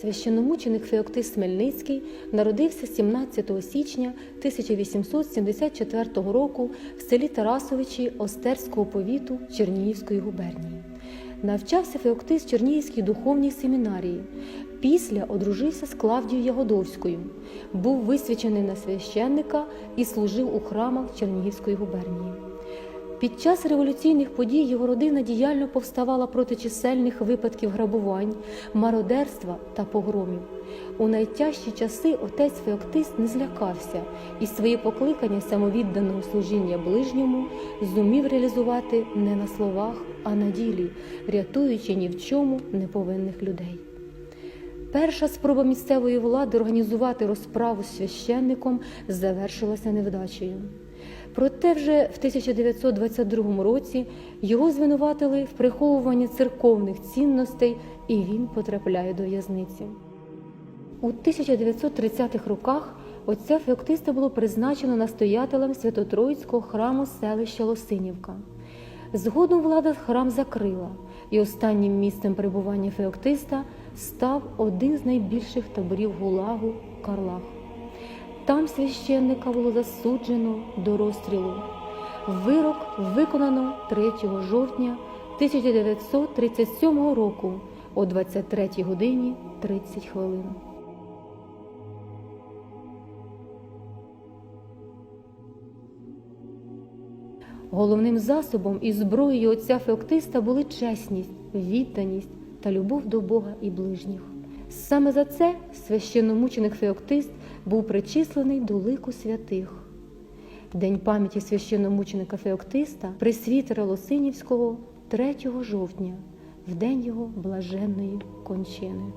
священномученик Феоктист Смельницький народився 17 січня 1874 року в селі Тарасовичі Остерського повіту Чернігівської губернії. Навчався Феоктист Чернігівській духовній семінарії. Після одружився з Клавдією Ягодовською, був висвячений на священника і служив у храмах Чернігівської губернії. Під час революційних подій його родина діяльно повставала проти чисельних випадків грабувань, мародерства та погромів. У найтяжчі часи отець Феоктист не злякався і своє покликання самовідданого служіння ближньому зумів реалізувати не на словах, а на ділі, рятуючи ні в чому неповинних людей. Перша спроба місцевої влади організувати розправу з священником завершилася невдачею. Проте вже в 1922 році його звинуватили в приховуванні церковних цінностей, і він потрапляє до в'язниці. У 1930-х роках отця Феоктиста було призначено настоятелем Свято-Троїцького храму селища Лосинівка. Згодом влада храм закрила, і останнім місцем перебування Феоктиста став один з найбільших таборів гулагу Карлах. Там священника було засуджено до розстрілу. Вирок виконано 3 жовтня 1937 року о 23 годині 30 хвилин. Головним засобом і зброєю отця Феоктиста були чесність, відданість та любов до Бога і ближніх. Саме за це священномученик Феоктист був причислений до лику святих. День пам'яті священномученика Феоктиста присвітера Лосинівського 3 жовтня, в день його блаженної кончини.